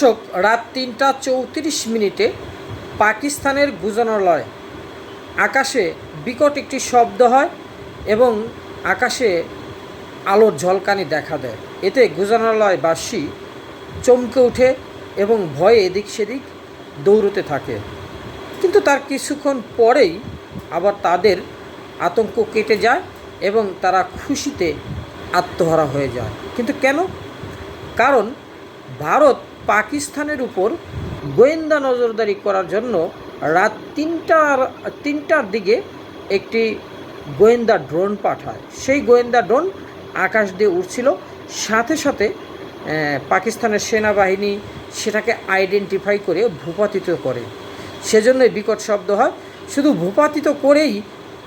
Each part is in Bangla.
দর্শক, রাত তিনটা চৌত্রিশ মিনিটে পাকিস্তানের গুজনালয় আকাশে বিকট একটি শব্দ হয় এবং আকাশে আলোর ঝলকানি দেখা দেয়। এতে গুজনালয়বাসী চমকে ওঠে এবং ভয়ে এদিক সেদিক দৌড়তে থাকে। কিন্তু তার কিছুক্ষণ পরেই আবার তাদের আতঙ্ক কেটে যায় এবং তারা খুশিতে আত্মহারা হয়ে যায়। কিন্তু কেন? কারণ ভারত পাকিস্তানের উপর গোয়েন্দা নজরদারি করার জন্য রাত তিনটার তিনটার দিকে একটি গোয়েন্দা ড্রোন পাঠায়। সেই গোয়েন্দা ড্রোন আকাশ দিয়ে উঠছিল সাথে সাথে পাকিস্তানের সেনাবাহিনী সেটাকে আইডেন্টিফাই করে ভূপাতিত করে। সেজন্যই বিকট শব্দ হয়। শুধু ভূপাতিত করেই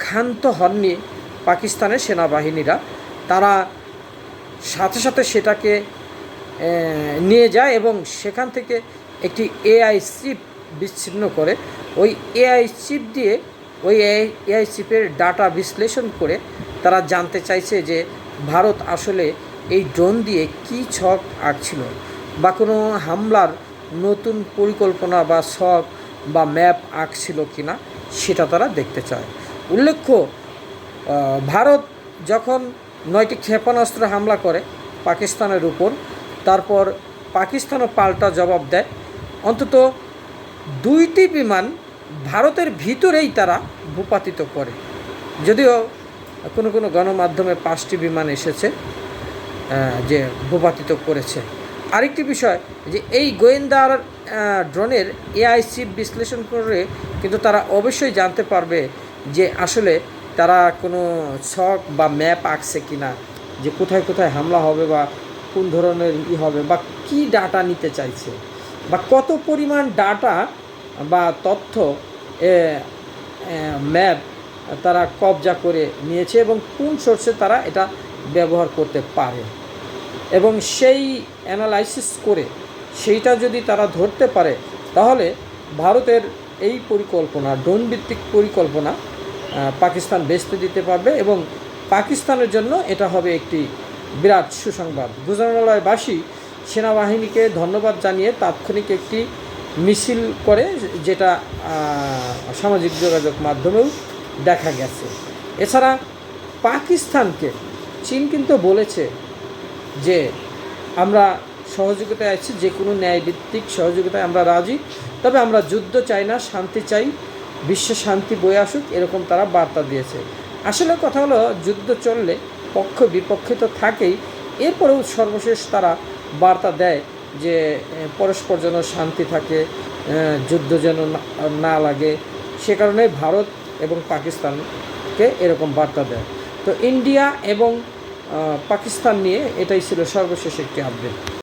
ক্ষান্ত হননি পাকিস্তানের সেনাবাহিনীরা। তারা সাথে সাথে সেটাকে নিয়ে যায় এবং সেখান থেকে একটি এআই চিপ বিচ্ছিন্ন করে। ওই এআই চিপ দিয়ে ওই এআই চিপের ডাটা বিশ্লেষণ করে তারা জানতে চাইছে যে ভারত আসলে এই ড্রোন দিয়ে কী ছক আঁকছিল বা কোনো হামলার নতুন পরিকল্পনা বা ছক বা ম্যাপ আঁকছিল কি না সেটা তারা দেখতে চায়। উল্লেখ্য ভারত যখন নয়টি ক্ষেপণাস্ত্র হামলা করে পাকিস্তানের উপর তারপর পাকিস্তানও পাল্টা জবাব দেয়। অন্তত দুইটি বিমান ভারতের ভিতরেই তারা ভূপাতিত করে। যদিও কোনো কোনো গণমাধ্যমে পাঁচটি বিমান এসেছে যে ভূপাতিত করেছে। আরেকটি বিষয় যে এই গোয়েন্দার ড্রোনের এআই চিপ বিশ্লেষণ করে কিন্তু তারা অবশ্যই জানতে পারবে যে আসলে তারা কোনো ছক বা ম্যাপ আঁকছে কিনা, যে কোথায় কোথায় হামলা হবে বা কোন ধরনের ই হবে বা কি ডাটা নিতে চাইছে বা কত পরিমাণ ডাটা বা তথ্য ম্যাপ তারা কবজা করে নিয়েছে এবং কোন সোর্সে তারা এটা ব্যবহার করতে পারে। এবং সেই অ্যানালাইসিস করে সেইটা যদি তারা ধরতে পারে, তাহলে ভারতের এই পরিকল্পনা ড্রোন ভিত্তিক পরিকল্পনা পাকিস্তান বেচতে দিতে পারবে এবং পাকিস্তানের জন্য এটা হবে একটি বিরাট সুসংবাদ। গুজরালয়বাসী সেনাবাহিনীকে ধন্যবাদ জানিয়ে তাৎক্ষণিক একটি মিছিল করে, যেটা সামাজিক যোগাযোগ মাধ্যমেও দেখা গেছে। এছাড়া পাকিস্তানকে চীন কিন্তু বলেছে যে, আমরা সহযোগিতায় আছি, যে কোনো ন্যায়ভিত্তিক সহযোগিতায় আমরা রাজি, তবে আমরা যুদ্ধ চাই না, শান্তি চাই, বিশ্বে শান্তি বয়ে আসুক, এরকম তারা বার্তা দিয়েছে। আসলে কথা হলো, যুদ্ধ চললে পক্ষ, বিপক্ষে তো থাকেই। এরপরেও সর্বশেষ তারা বার্তা দেয় যে পরস্পর যেন শান্তি থাকে যুদ্ধ যেন না- লাগে। সে কারণে ভারত এবং পাকিস্তানকে এরকম বার্তা দেয়। তো ইন্ডিয়া এবং পাকিস্তান নিয়ে এটাই ছিল সর্বশেষ একটি আপডেট